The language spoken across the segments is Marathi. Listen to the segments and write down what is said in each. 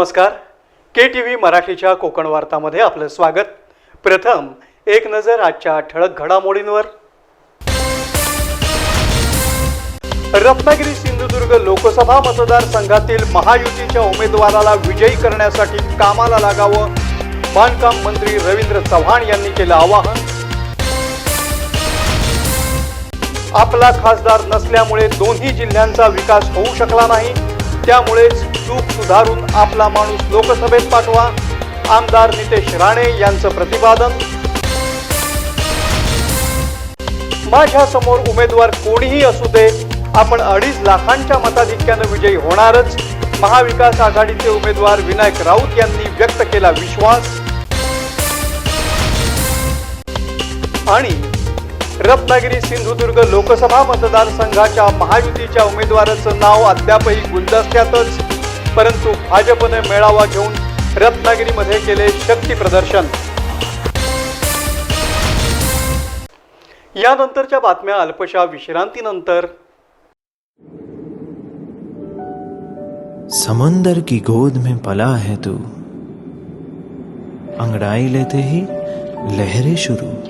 नमस्कार. के टी व्ही मराठीच्या कोकण वार्तामध्ये आपलं स्वागत. प्रथम एक नजर आजच्या ठळक घडामोडींवर. रत्नागिरी सिंधुदुर्ग लोकसभा मतदारसंघातील महायुतीच्या उमेदवाराला विजयी करण्यासाठी कामाला लागावं बांधकाम मंत्री रवींद्र चव्हाण यांनी केलं आवाहन. आपला खासदार नसल्यामुळे दोन्ही जिल्ह्यांचा विकास होऊ शकला नाही. त्यामुळेच चूक सुधारून आपला माणूस लोकसभेत पाठवा. आमदार नितेश राणे यांचं प्रतिपादन. माझ्यासमोर उमेदवार कोणीही असू दे आपण अडीच लाखांच्या मताधिक्यानं विजयी होणारच. महाविकास आघाडीचे उमेदवार विनायक राऊत यांनी व्यक्त केला विश्वास. आणि रत्नागिरी सिंधुदुर्ग लोकसभा मतदारसंघाच्या महायुतीच्या उमेदवाराचं नाव अद्यापही गुलदस्त्यातच. परंतु भाजपने मेळावा घेऊन रत्नागिरीमध्ये केले शक्ती प्रदर्शन. यानंतरच्या बातम्या अल्पशा विश्रांतीनंतर. समंदर की गोद में पला है तू. अंगड़ाई लेते ही लहरें शुरू.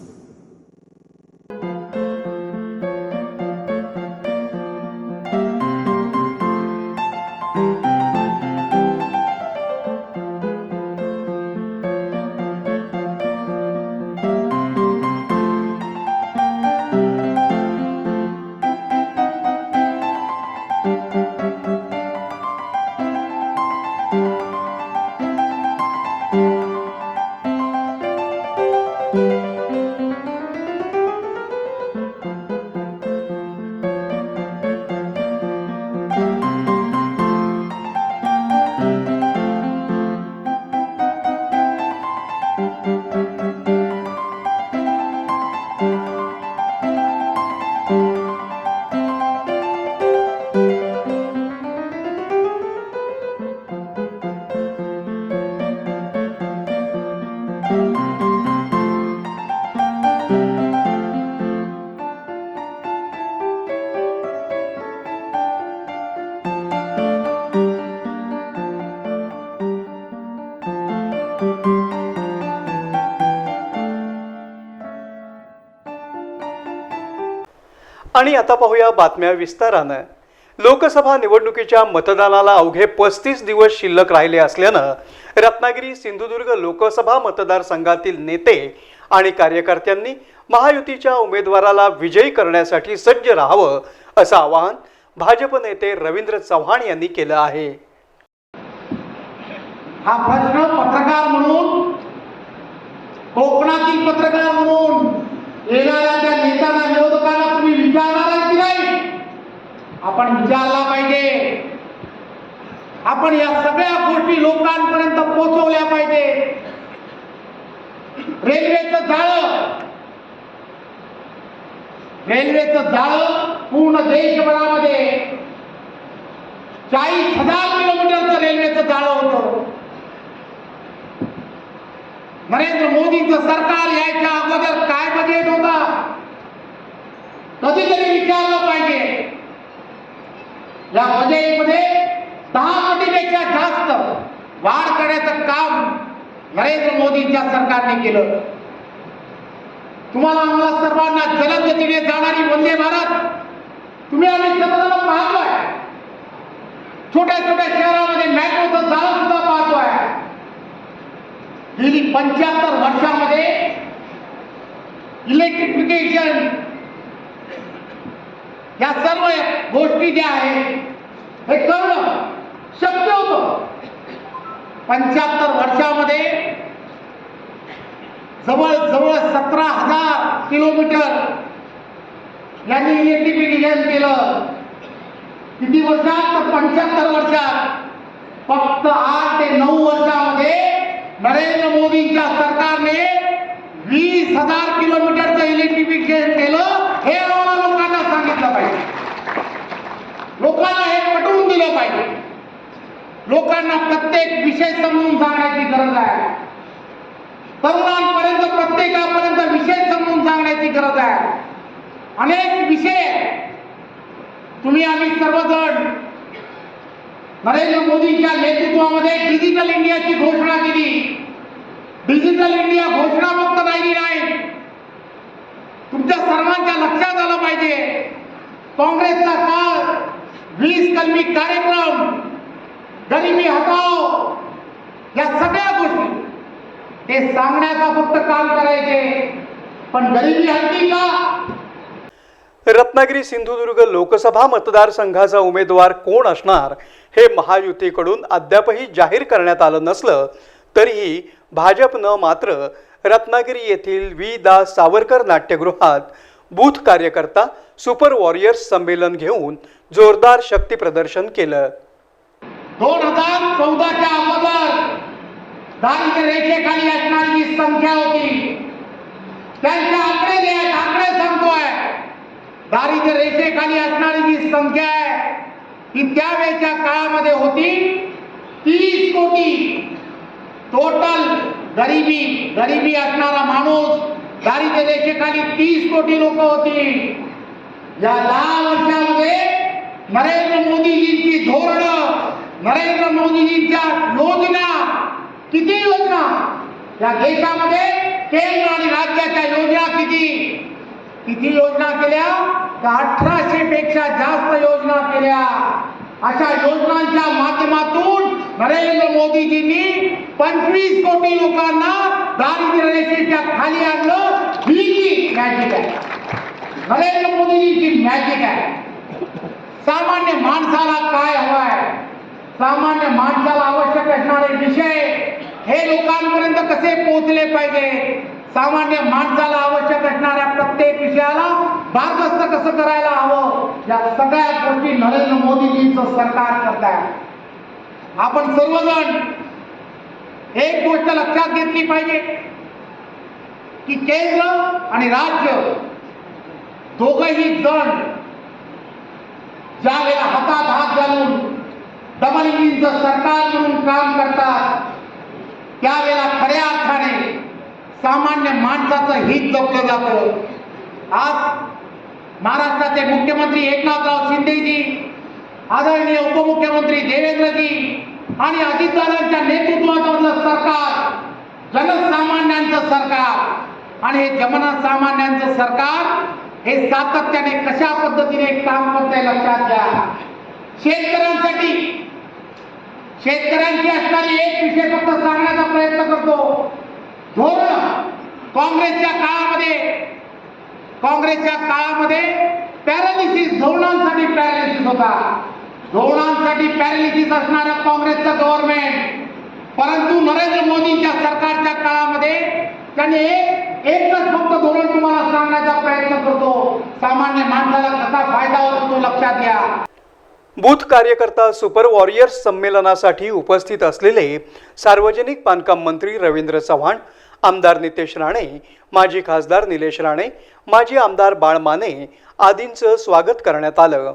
आणि आता पाहूया बातम्या विस्तारानं. लोकसभा निवडणुकीच्या मतदानाला अवघे पस्तीस दिवस शिल्लक राहिले असल्यानं रत्नागिरी सिंधुदुर्ग लोकसभा मतदारसंघातील नेते आणि कार्यकर्त्यांनी महायुतीच्या उमेदवाराला विजयी करण्यासाठी सज्ज राहावं असं आवाहन भाजप नेते रवींद्र चव्हाण यांनी केलं आहे. हा प्रश्न पत्रकार म्हणून कोकणातील पत्रकार म्हणून येणाऱ्या त्या नेत्यांना विरोधकांना तुम्ही विचारणार की नाही? आपण विचारला पाहिजे. आपण या सगळ्या गोष्टी लोकांपर्यंत पोहोचवल्या पाहिजे. रेल्वेचं जाळं. रेल्वेचं जाळं पूर्ण देशभरामध्ये. चाळीस हजार किलोमीटरचं रेल्वेचं जाळं होतं. नरेंद्र मोदींचं सरकार यायच्या अगोदर काय बजेट होता? कधीतरी विचारलं पाहिजे. या बजेटमध्ये दहा कोटीपेक्षा जास्त वाढ करण्याचं काम नरेंद्र मोदींच्या सरकारने केलं. तुम्हाला आम्हाला सर्वांना जलद गतीने जाणारी वंदे भारत तुम्ही आम्ही सर्वजण पाहतोय. छोट्या छोट्या शहरामध्ये मेट्रोचं जाळं सुद्धा पाहतोय. गेली पंच्याहत्तर वर्षामध्ये इलेक्ट्रिफिकेशन या सर्व गोष्टी ज्या आहेत हे करणं शक्य होतं. पंच्याहत्तर वर्षामध्ये जवळजवळ सतरा हजार किलोमीटर यांनी इलेक्ट्रिफिकेशन केलं. किती वर्षात? तर पंच्याहत्तर वर्षात. फक्त आठ ते नऊ वर्षामध्ये नरेंद्र मोदींच्या सरकारने वीस हजार किलोमीटरचं इलेक्ट्रिफिकेशन केलं हे आम्हाला लोकांना सांगितलं पाहिजे. लोकांना हे पटवून दिलं पाहिजे. लोकांना प्रत्येक विषय समजून सांगण्याची गरज आहे. तरुणांपर्यंत प्रत्येकापर्यंत विषय समजून सांगण्याची गरज आहे. अनेक विषय आहेत. तुम्ही आम्ही सर्वजण नरेंद्र मोदींच्या नेतृत्वामध्ये डिजिटल इंडियाची घोषणा केली. डिजिटल इंडिया घोषणा फक्त राहिली नाही. तुमच्या सर्वांच्या लक्षात आलं पाहिजे. काँग्रेसचा काळ वीस कलमी कार्यक्रम गरिबी हटाओ या सगळ्या गोष्टी. ते सांगण्याचा फक्त काम करायचे. पण गरिबी हटली का? रत्नागिरी सिंधुदुर्ग लोकसभा मतदारसंघाचा उमेदवार कोण असणार? हे महायुतीकडून अद्यापही जाहीर करण्यात आलं नसलं तरीही भाजपनं मात्र रत्नागिरी येथील वी दा. सावरकर नाट्यगृहात बूथ कार्यकर्ता सुपर वॉरियर्स संमेलन घेऊन जोरदार शक्ती प्रदर्शन केलं. दोन हजार चौदाच्या अगोदर दारिद्र्य रेषेखाली असणारी जी संख्या होती त्यांचे आकडे आकडे सांगतोय. दारिद्र्य रेषेखाली असणारी जी संख्या आहे की त्यावेळेच्या काळामध्ये होती तीस कोटी. टोटल गरिबी गरिबी असणारा माणूस दारिद्र्य रेषेखाली तीस कोटी लोक होती. या दहा वर्षामध्ये नरेंद्र मोदीजींची धोरणं नरेंद्र मोदीजींच्या योजना किती योजना? या देशामध्ये केंद्र आणि राज्याच्या योजना किती? किती योजना केल्या? तर अठराशे पेक्षा जास्त योजना केल्या. अशा योजनांच्या माध्यमातून नरेंद्र मोदीजींनी पंचवीस कोटी लोकांना दारिद्र्य रेषेच्या खाली आणलं. ही मॅजिक आहे. नरेंद्र मोदीजींची मॅजिक आहे. सामान्य माणसाला काय हवंय? सामान्य माणसाला आवश्यक असणारे विषय हे लोकांपर्यंत कसे पोहोचले पाहिजे? सामान्य माणसाला आवश्यक असणाऱ्या प्रत्येक विषयाला मार्गस्थ कसं करायला हवं? या सगळ्या गोष्टी नरेंद्र मोदीजींचं सरकार करत आहे. आपण सर्वजण एक गोष्ट लक्षात घेतली पाहिजे की केंद्र आणि राज्य दोघही जण ज्या वेळेला हातात हात घालून डबल इंजिनचं सरकार म्हणून काम करतात त्यावेळेला खऱ्या अर्थाने सामान्य माणसाचं हित जपलं जातं. आज महाराष्ट्राचे मुख्यमंत्री एकनाथराव शिंदेजी आदरणीय उपमुख्यमंत्री देवेंद्रजी आणि अजितदादांच्या नेतृत्वामधलं सरकार जनसामान्यांचं सरकार आणि हे जनसामान्यांचं सरकार हे सातत्याने कशा पद्धतीने काम करते लक्षात घ्या. शेतकऱ्यांसाठी शेतकऱ्यांची असणारी एक विषय फक्त सांगण्याचा प्रयत्न करतो. धोरण काँग्रेसच्या काळामध्ये काँग्रेसच्या काळामध्ये पॅरालिसिस धोरणांसाठी पॅरालिसिस होता. धोरणांसाठी पॅरालिसिस असणारं काँग्रेसचं गव्हर्नमेंट परंतु नरेंद्र मोदींच्या सरकारच्या काळामध्ये त्यांनी एक एकच फक्त धोरण तुम्हाला सांगण्याचा प्रयत्न करतो. सामान्य माणसाला कसा फायदा होतो तो लक्षात घ्या. बूथ कार्यकर्ता सुपर वॉरियर्स संमेलनासाठी उपस्थित असलेले सार्वजनिक बांधकाम मंत्री रवींद्र चव्हाण आमदार नितेश राणे माजी खासदार निलेश राणे माजी आमदार बाळ माने आदींचं स्वागत करण्यात आलं.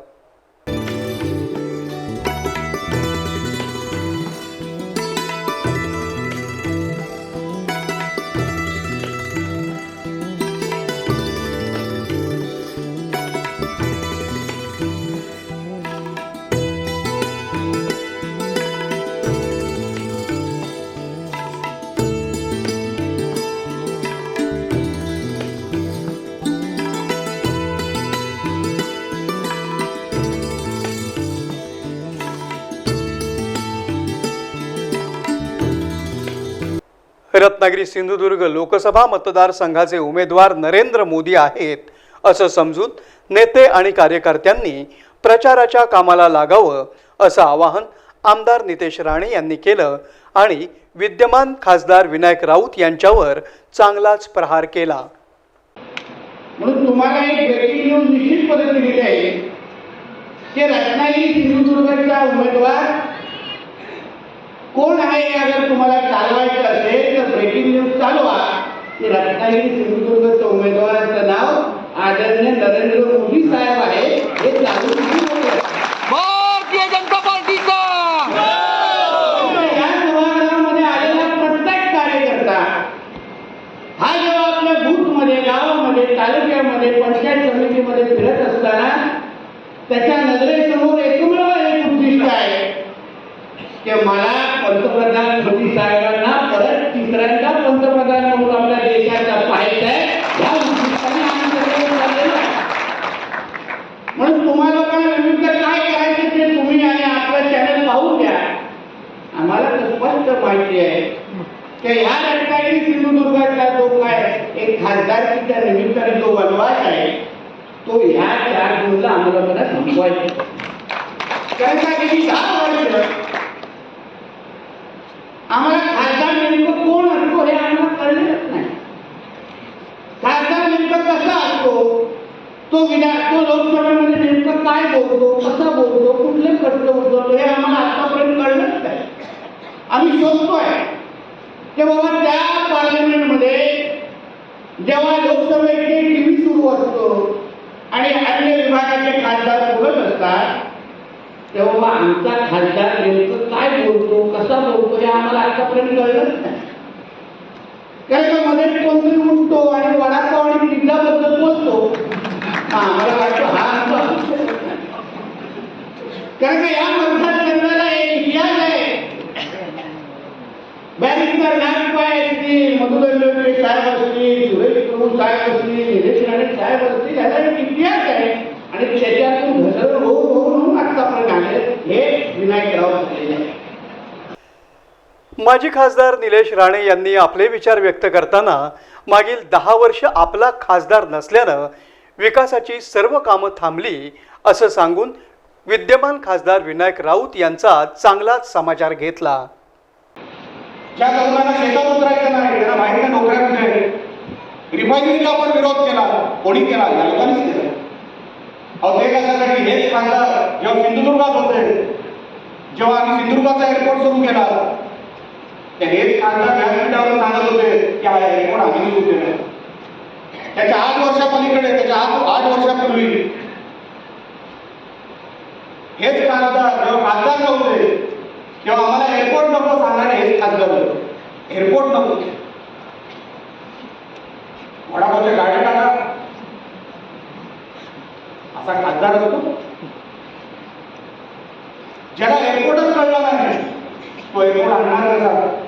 रत्नागिरी सिंधुदुर्ग लोकसभा मतदारसंघाचे उमेदवार नरेंद्र मोदी आहेत असं समजून नेते आणि कार्यकर्त्यांनी प्रचाराच्या कामाला लागावं असं आवाहन आमदार नितेश राणे यांनी केलं आणि विद्यमान खासदार विनायक राऊत यांच्यावर चांगलाच प्रहार केला. म्हणून तुम्हाला एक ब्रेकिंग न्यूज निश्चितपणे दिलेली आहे. की रत्नागिरी सिंधुदुर्गचा उमेदवार कोण आहे हे अगर तुम्हाला चालवायचं असेल तर ब्रेकिंग न्यूज चालवा की रत्नागिरी सिंधुदुर्गचं उमेदवाराचं नाव आदरणीय नरेंद्र मोदी साहेब आहे हे चालू भारतीय जनता पार्टीचा! या सभागृहामध्ये आलेला प्रत्येक कार्यकर्ता हा जेव्हा आपल्या बूथमध्ये गावामध्ये तालुक्यामध्ये पंचायत समितीमध्ये फिरत असताना त्याच्या नजरेसमोर एकमेव एक उद्दिष्ट आहे की मला पंतप्रधान मोदी साहेबांना परत तिसऱ्यांदा पंतप्रधान म्हणून आपल्या देशाचा पाहायचा म्हणून तुम्हाला पण विरुद्ध काय करायचं ते तुम्ही आणि आपलं चॅनल पाहून घ्या. आम्हाला तर स्पष्ट माहिती आहे की ह्या रत्नागिरी सिंधुदुर्गातला जो काय एक खासदारकीच्या निमित्ताने जो वनवास आहे तो ह्या चार जूनला आम्हाला मला संपवायचा कारण का गेली दहा वर्ष आम्हाला खासदार नेमकं कोण असतो हे आम्हाला कळलेच नाही खासदार कसा असतो तो विना तो लोकसभेमध्ये नेमकं काय बोलतो कसा बोलतो कुठले प्रश्न उद्भवतो हे आम्हाला आतापर्यंत कळलंच नाही. आम्ही शोधतोय. की बाबा त्या पार्लमेंटमध्ये जेव्हा लोकसभेचे टी व्ही सुरू असतो आणि अन्य विभागाचे खासदार बोलत असतात तेव्हा आमचा खासदार नेमकं काय बोलतो कसा बोलतो हे आम्हाला आतापर्यंत कळलंच नाही. कारण का मध्ये कोणतरी उठतो आणि वडापाव आणि पिझ्झाबद्दल बोलतो. हा, आम्हाला वाटतं हा कारण का या मतदारसंघाला जन्माला इतिहास आहे. बॅरिस्टर नागपाय असतील मधुदंडे साहेब असतील सुरेश प्रभू साहेब असतील निलेश राणे साहेब असतील याचा एक इतिहास आहे. आणि त्याच्यातून घसरण होऊन होऊन होऊन आतापर्यंत आले. हे विनायक राव झालेले आहे माजी खासदार निलेश राणे यांनी आपले विचार व्यक्त करताना मागील दहा वर्ष आपला खासदार नसल्यानं विकासाची सर्व कामं थांबली असं सांगून विद्यमान खासदार विनायक राऊत यांचा चांगलाच समाचार घेतला. ज्या तरुणांना शेतात उतरायचं नाही त्यांना बाहेरच्या कुठे रिफायनरीला आपण विरोध केला. कोणी केला? या लोकांनीच केला. अहो ते कशासाठी हेच खासदार जेव्हा सिंधुदुर्गात होते जेव्हा आम्ही सिंधुदुर्गाचा एअरपोर्ट सुरू केला ते हेच खासदार व्यासपीठावर सांगत होते की हा एअरपोर्ट आम्ही सुरू त्याच्या आठ वर्षापलीकडे त्याच्या आठ आठ वर्षापूर्वी. हेच खासदार जेव्हा खासदार नव्हते तेव्हा आम्हाला एअरपोर्ट नको सांगणारे हेच खासदार होते. एअरपोर्ट नको. वडापावच्या गाड्या टाका. असा खासदार असतो. ज्याला एअरपोर्टच कळला नाही तो एअरपोर्ट आणणार कसा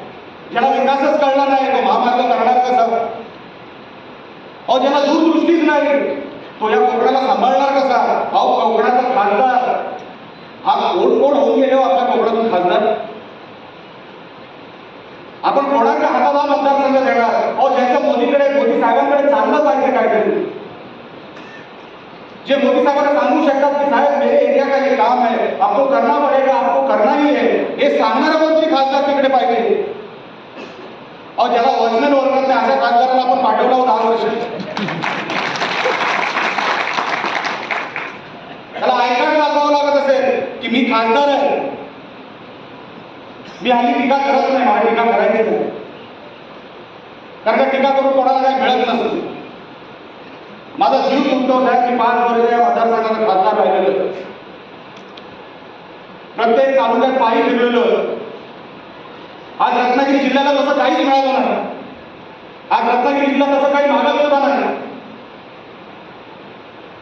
त्याला विकासच कळणार नाही तो महामार्ग करणार कसा? अहो ज्याला दूरदृष्टीच नाही तो या कोकणाला सांभाळणार कसा? अहो कोकणाचा खासदार. हा कोण कोण होऊन गेले हो आपल्या कोकणातून खासदार? आपण कोणाच्या हाताला मतदारसंघ देणार? अहो ज्याच्या मोदीकडे मोदी साहेबांकडे चाललं पाहिजे काहीतरी. जे मोदी साहेबांना सांगू शकतात की साहेब मेरे एरिया का ये काम है? आपको करना पडेगा आपको करना ही है. हे सांगणारा कोणतरी खासदार तिकडे पाहिजे? अहो ज्याला वचन ओळखत नाही अशा खासदाराला आपण पाठवला हो दहा वर्ष. त्याला आय दाखवावं लागत असेल की मी खासदार आहे. मी हल्ली टीका करत नाही मला टीका करायची नाही. कारण का टीका करून कोणाला काही मिळत नसतं. माझा जीव तुटतो साहेब मी पाच वर्ष या मतदारसंघाचा खासदार राहिलेलो प्रत्येक तालुक्यात पायी फिरलेलो आज रत्नागिरी जिल्ह्याला तसं काहीच मिळालं नाही. आज रत्नागिरी जिल्हा तसं काही मागत सुद्धा नाही.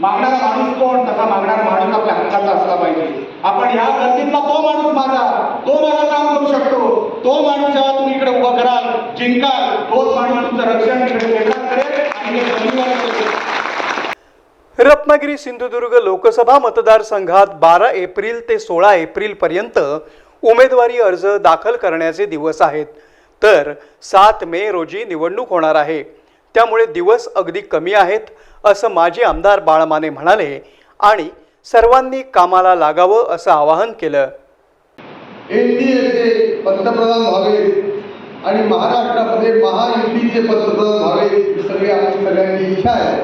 मागणारा माणूस कोण? तसा मागणारा माणूस आपल्या हक्काचा असला पाहिजे. आपण ह्या गर्दीतला तो माणूस माझा. तो माझं काम करू शकतो. तो माणूस जेव्हा तुम्ही इकडे उभा कराल जिंकाल तोच माणूस तुमचं रक्षण करेल रत्नागिरी सिंधुदुर्ग लोकसभा मतदारसंघात बारा एप्रिल ते सोळा एप्रिल पर्यंत उमेदवारी अर्ज दाखल करण्याचे दिवस आहेत. तर सात मे रोजी निवडणूक होणार आहे. त्यामुळे दिवस अगदी कमी आहेत असं माजी आमदार बाळमाने म्हणाले आणि सर्वांनी कामाला लागावं असं आवाहन केलं. एनडीएचे पंतप्रधान व्हावे आणि महाराष्ट्रामध्ये महायुतीचे पंतप्रधान व्हावे ही सगळी आपली सगळ्यांची इच्छा आहे.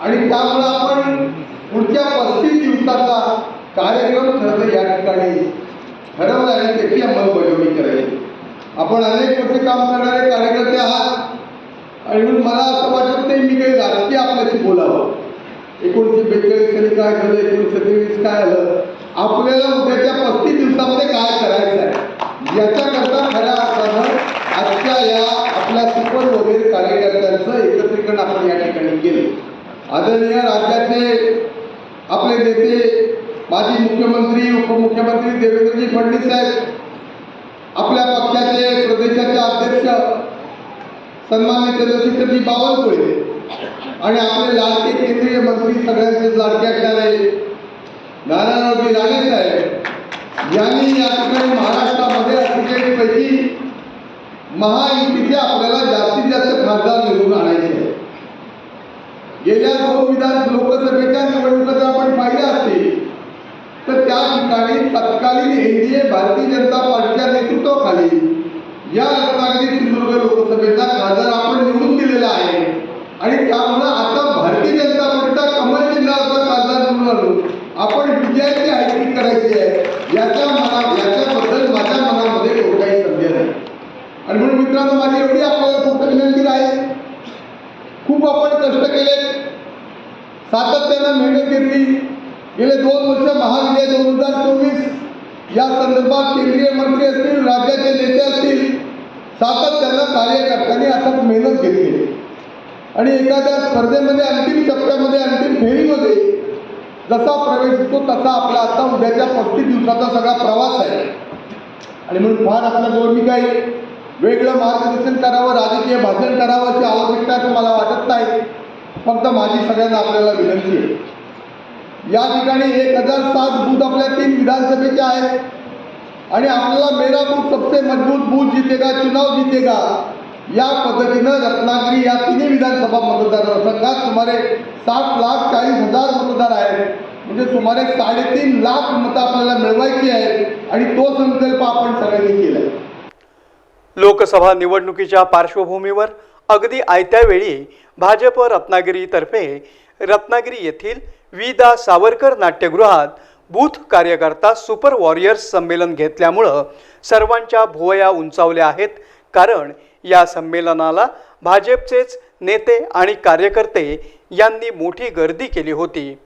आणि त्यामुळे आपण पुढच्या पस्तीस दिवसाचा कार्यक्रम खरं या ठिकाणी. ठरवलं आणि त्याची अंमलबजावणी करायची आपण अनेक वर्ष काम करणारे कार्यकर्ते आहात. आणि म्हणून मला असं वाटत नाही मी काही राजकीय आपल्याशी बोलावं. एकोणीसशे बेचाळीस साली काय झालं एकोणीसशे सत्तेवीस काय झालं आपल्याला उद्याच्या पस्तीस दिवसामध्ये काय करायचं आहे? याच्याकरता खऱ्या अर्थानं आजच्या या आपल्या सुपर वगैरे कार्यकर्त्यांचं एकत्रीकरण आपण या ठिकाणी केलं. आदरणीय राज्याचे आपले नेते माजी मुख्यमंत्री उपमुख्यमंत्री देवेंद्रजी फडणवीस साहेब आपल्या पक्षाचे प्रदेशाचे अध्यक्ष सन्मान्य चंद्रशेखरजी बावनकुळे आणि आपले लाडके केंद्रीय मंत्री सगळ्यांचे लाडके असणारे नारायणजी राणे साहेब यांनी या ठिकाणी महाराष्ट्रामध्ये अठ्ठेचाळीसपैकी महायुतीचे आपल्याला जास्तीत जास्त खासदार निवडून आणायचे आहे गेल्या दोन विधान लोकसभेच्या निवडणुका जर आपण पाहिल्या असतील या ठिकाणी तत्कालीन एनडीए भारतीय जनता पार्टीच्या नेतृत्वाखाली या रत्नागिरी सिंधुदुर्ग लोकसभेचा खासदार आपण निवडून दिलेला आहे. आणि त्यामुळं आता भारतीय जनता पार्टीचा कमल जिल्ह्याचा खासदार म्हणून आपण विजयाची हायकिंग करायची आहे याच्या मना याच्याबद्दल माझ्या मनामध्ये कोणताही संदेह नाही. आणि म्हणून मित्रांनो माझी एवढी आपल्याला फक्त विनंती आहे. खूप आपण कष्ट केले सातत्यानं मेहनत घेतली. गेले दोन वर्ष महाविजय दोन हजार चोवीस. या संदर्भात केंद्रीय मंत्री असतील राज्याचे नेते असतील सातत्यानं कार्यकर्त्यांनी असं मेहनत घेतली. आणि एखाद्या स्पर्धेमध्ये अंतिम टप्प्यामध्ये अंतिम फेरीमध्ये जसा प्रवेश होतो तसा आपला आता उद्याच्या पस्तीस दिवसाचा सगळा प्रवास आहे. आणि म्हणून फार आपल्याजवळ मी काही वेगळं मार्गदर्शन करावं राजकीय भाषण करावं अशी आवश्यकता असं मला वाटत नाही. फक्त माझी सगळ्यांना आपल्याला विनंती आहे. या ठिकाणी एक हजार सात बूथ आपल्या तीन विधानसभेचे आहेत. आणि आपल्याला मेरा बूथ सबसे मजबूत बूथ जितेगा चुनाव जितेगा या पद्धतीनं रत्नागिरी या तिन्ही विधानसभा मतदारसंघात सुमारे सात लाख चाळीस हजार मतदार आहेत. म्हणजे सुमारे साडेतीन लाख मतं आपल्याला मिळवायची आहेत आणि तो संकल्प आपण सगळ्यांनी केला आहे लोकसभा निवडणुकीच्या पार्श्वभूमीवर अगदी आयत्या वेळी भाजप रत्नागिरीतर्फे रत्नागिरी येथील विदा सावरकर नाट्यगृहात बूथ कार्यकर्ता सुपर वॉरियर्स संमेलन घेतल्यामुळं सर्वांच्या भुवया उंचावल्या आहेत. कारण या संमेलनाला भाजपचेच नेते आणि कार्यकर्ते यांनी मोठी गर्दी केली होती.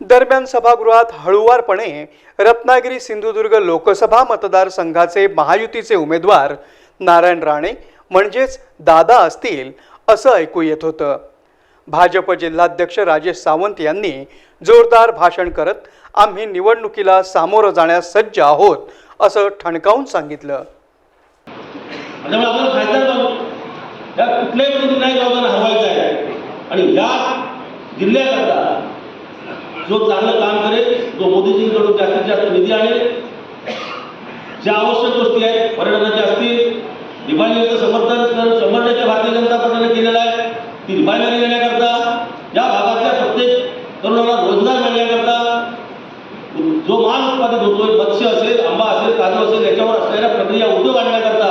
दरम्यान सभागृहात हळुवारपणे रत्नागिरी सिंधुदुर्ग लोकसभा मतदारसंघाचे महायुतीचे उमेदवार नारायण राणे म्हणजेच दादा असतील असं ऐकू येत होतं. भाजप जिल्हाध्यक्ष राजेश सावंत यांनी जोरदार भाषण करत आम्ही निवडणुकीला सामोरं जाण्यास सज्ज आहोत असं ठणकावून सांगितलं. आणि या जिल्ह्याकरता जो चांगलं काम करेल जो मोदीजींकडून जास्तीत जास्त निधी आणेल ज्या आवश्यक गोष्टी आहेत पर्यटनाच्या असतील दिवाळीचं समर्थन तर शंभर भारतीय जनता पक्षाने केलेलं आहे. ती रिफायनरी देण्याकरता या भागातल्या प्रत्येक तरुणाला रोजगार मिळण्याकरता जो माल उत्पादित होतोय मत्स्य असेल आंबा असेल काजू असेल याच्यावर असलेल्या प्रक्रिया उद्योग आणण्याकरता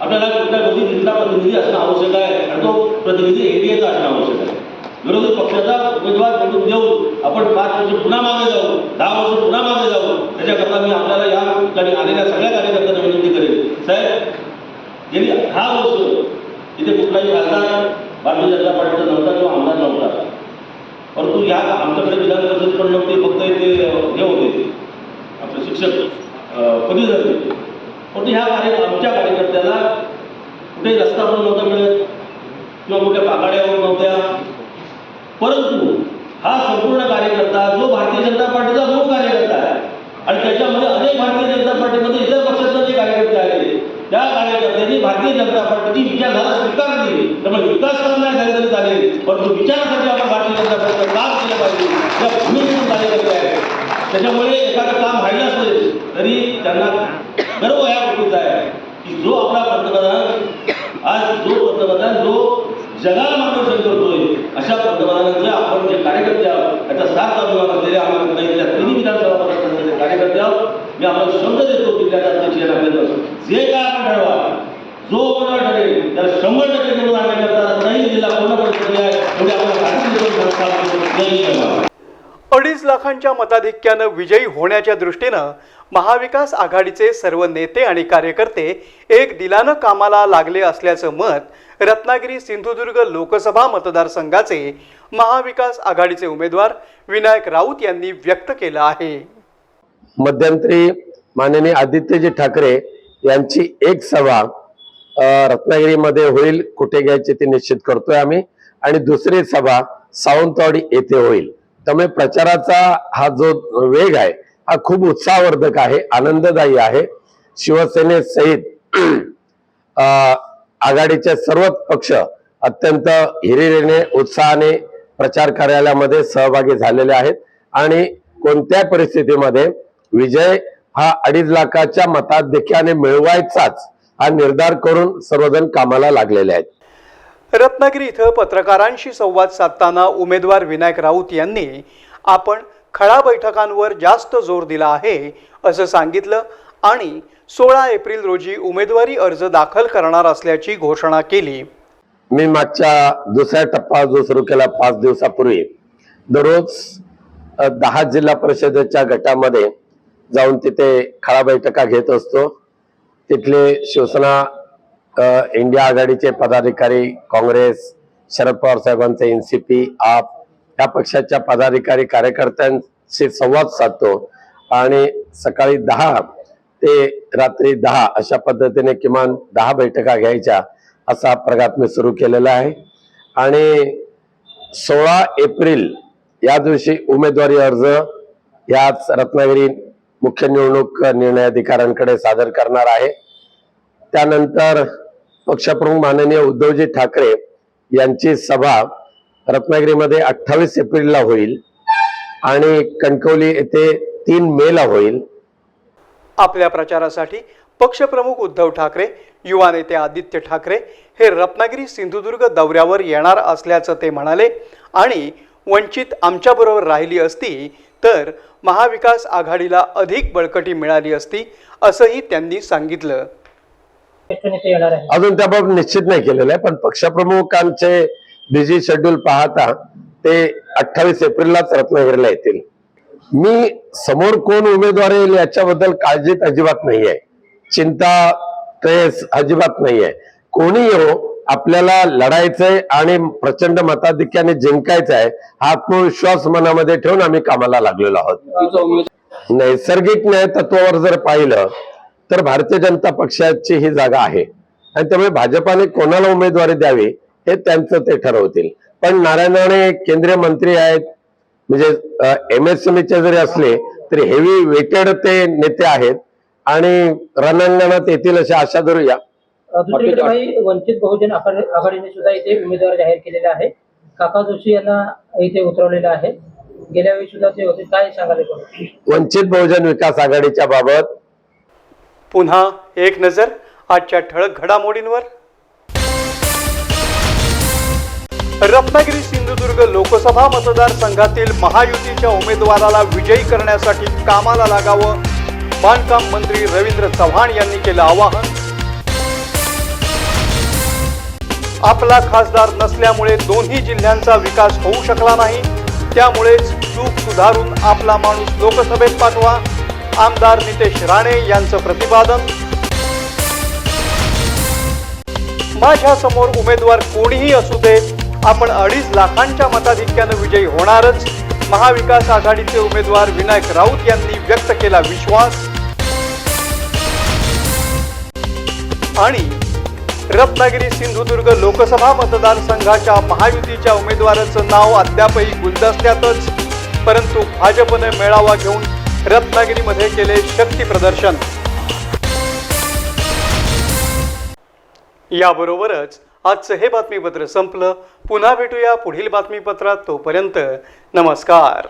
आपल्याला कुठल्या गोष्टी जिल्हा प्रतिनिधी असणं आवश्यक आहे आणि तो प्रतिनिधी एरियाचा असणं आवश्यक आहे. विरोधी पक्षाचा उमेदवार निवडून देऊन आपण पाच वर्ष पुन्हा मागे जाऊ दहा वर्ष पुन्हा मागे जाऊ त्याच्याकरता मी आपल्याला या ठिकाणी आलेल्या सगळ्या कार्यकर्त्यांना विनंती करेन. साहेब गेली दहा वर्ष इथे कुठलाही खासदार भारतीय जनता पार्टीचा नव्हता किंवा आमदार नव्हता. परंतु या आमच्याकडे विधान परिषद पण नव्हते फक्त ते हे होते. आपले शिक्षक कधी झाले होते. परंतु ह्या कार्य आमच्या कार्यकर्त्याला कुठे रस्ता पण नव्हता मिळत किंवा कुठे पाकाड्यावर नव्हत्या. परंतु हा संपूर्ण कार्यकर्ता जो भारतीय जनता पार्टीचा मूळ कार्यकर्ता आहे आणि त्याच्यामध्ये अनेक भारतीय जनता पार्टीमध्ये इतर पक्षाचे जे कार्यकर्ते आले त्या कार्यकर्त्यांनी भारतीय जनता पार्टीची विचारधारा स्वीकारली त्यामुळे विकास काम नाही झाले तरी चालेल. परंतु विचारासाठी आपण भारतीय जनता पार्टीचं काम केलं पाहिजे. या भूमिकेतून कार्यकर्ते आहेत त्याच्यामुळे एखादं काम राहिलं असेल तरी त्यांना गर्व या गोष्टीचा आहे की जो आपला पंतप्रधान आज जो पंतप्रधान जो जगाला मार्गदर्शन करतोय अशा पंतप्रधानांचे आपण जे कार्यकर्ते आहोत त्याचा साथ अभिमान असलेले आम्हाला तिन्ही विधानसभा मतदारसंघाचे कार्यकर्ते आहोत मी आपल्याला शब्द देतो जिल्ह्याच्या अध्यक्ष आणि जे काय आपण ठरवा जो उमेदवार ठरेल त्याला शंभर टक्के करून आणण्याकरता रत्नागिरी जिल्हा पूर्णपणे सक्रिय आहे एवढी आपल्याला अडीच लाखांच्या मताधिक्यानं विजयी होण्याच्या दृष्टीनं महाविकास आघाडीचे सर्व नेते आणि कार्यकर्ते एक दिलानं कामाला लागले असल्याचं मत रत्नागिरी सिंधुदुर्ग लोकसभा मतदारसंघाचे महाविकास आघाडीचे उमेदवार विनायक राऊत यांनी व्यक्त केलं आहे. मध्यंतरी माननीय आदित्यजी ठाकरे यांची एक सभा रत्नागिरीमध्ये होईल कुठे घ्यायची ती निश्चित करतोय आम्ही. आणि दुसरी सभा सावंतवाडी येथे होईल. त्यामुळे प्रचाराचा हा जो वेग आहे हा खूप उत्साहवर्धक आहे आनंददायी आहे. शिवसेनेसहित आघाडीचे सर्वच पक्ष अत्यंत हिरिरीने उत्साहाने प्रचार कार्यालयामध्ये सहभागी झालेले आहेत. आणि कोणत्या परिस्थितीमध्ये विजय हा अडीच लाखाच्या मताधिक्याने मिळवायचाच हा निर्धार करून सर्वजण कामाला लागलेले आहेत. रत्नागिरी इथं पत्रकारांशी संवाद साधताना उमेदवार विनायक राऊत यांनी आपण खळा बैठकांवर जास्त जोर दिला आहे असं सांगितलं आणि सोळा एप्रिल रोजी उमेदवारी अर्ज दाखल करणार असल्याची घोषणा केली. मी मागच्या दुसऱ्या टप्पा जो सुरू केला पाच दिवसापूर्वी दररोज दहा जिल्हा परिषदेच्या गटामध्ये जाऊन तिथे खळा बैठका घेत असतो. तिथले शिवसेना इंडिया आघाडीचे पदाधिकारी काँग्रेस शरद पवार साहेबांचे एनसीपी आप या पक्षाच्या पदाधिकारी कार्यकर्त्यांशी संवाद साधतो. आणि सकाळी दहा ते रात्री दहा अशा पद्धतीने किमान दहा बैठका घ्यायच्या असा प्रघात मी सुरू केलेला आहे. आणि सोळा एप्रिल या दिवशी उमेदवारी अर्ज याच रत्नागिरी मुख्य निवडणूक निर्णय अधिकाऱ्यांकडे सादर करणार आहे. त्यानंतर पक्षप्रमुख माननीय उद्धवजी ठाकरे यांची सभा रत्नागिरीमध्ये अठ्ठावीस एप्रिलला होईल आणि कणकवली येथे तीन मेला होईल. आपल्या प्रचारासाठी पक्षप्रमुख उद्धव ठाकरे युवा नेते आदित्य ठाकरे हे रत्नागिरी सिंधुदुर्ग दौऱ्यावर येणार असल्याचं ते म्हणाले आणि वंचित आमच्याबरोबर राहिली असती तर महाविकास आघाडीला अधिक बळकटी मिळाली असती असंही त्यांनी सांगितलं. अजून त्याबाबत निश्चित नाही केलेलं आहे पण पक्षप्रमुखांचे बिझी शेड्यूल पाहता ते अठ्ठावीस एप्रिललाच रत्नागिरीला येतील. मी समोर कोण उमेदवार येईल याच्याबद्दल काळजीत अजिबात नाहीये. चिंता ट्रेस अजिबात नाहीये. कोणी येऊ आपल्याला लढायचंय आणि प्रचंड मताधिक्याने जिंकायचं आहे हा आत्मविश्वास मनामध्ये ठेवून आम्ही कामाला लागलेलो आहोत. नैसर्गिक न्याय तत्वावर जर पाहिलं तर भारतीय जनता पक्षाची ही जागा आहे. आणि त्यामुळे भाजपाने कोणाला उमेदवारी द्यावी हे त्यांचं ते ठरवतील. पण नारायण राणे केंद्रीय मंत्री आहेत म्हणजे एमएसएमईचे जरी असले तरी हेवी वेटेड ते नेते आहेत. आणि रणांगणात येतील अशी आशा धरूया. दुसरीकडे भाई वंचित बहुजन आघाडी- आघाडीने सुद्धा इथे उमेदवार जाहीर केलेला आहे. काका जोशी यांना इथे उतरवलेलं आहे. गेल्या वेळी सुद्धा ते होते. काय सांगाल? वंचित बहुजन विकास आघाडीच्या बाबत? पुन्हा एक नजर आजच्या ठळक घडामोडींवर. रत्नागिरी सिंधुदुर्ग लोकसभा मतदारसंघातील महायुतीच्या उमेदवाराला विजयी करण्यासाठी कामाला लागावं. बांधकाम मंत्री रवींद्र चव्हाण यांनी केलं आवाहन. आपला खासदार नसल्यामुळे दोन्ही जिल्ह्यांचा विकास होऊ शकला नाही. त्यामुळेच चूक सुधारून आपला माणूस लोकसभेत पाठवा. आमदार नितेश राणे यांचं प्रतिपादन. माझ्यासमोर उमेदवार कोणीही असू दे आपण अडीच लाखांच्या मताधिक्यानं विजयी होणारच. महाविकास आघाडीचे उमेदवार विनायक राऊत यांनी व्यक्त केला विश्वास. आणि रत्नागिरी सिंधुदुर्ग लोकसभा मतदारसंघाच्या महायुतीच्या उमेदवाराचं नाव अद्यापही गुलदस्त्यातच. परंतु भाजपने मेळावा घेऊन रत्नागिरीमध्ये केले शक्ती प्रदर्शन. याबरोबरच आजचं हे बातमीपत्र संपलं. पुन्हा भेटूया पुढील बातमीपत्रात तोपर्यंत नमस्कार.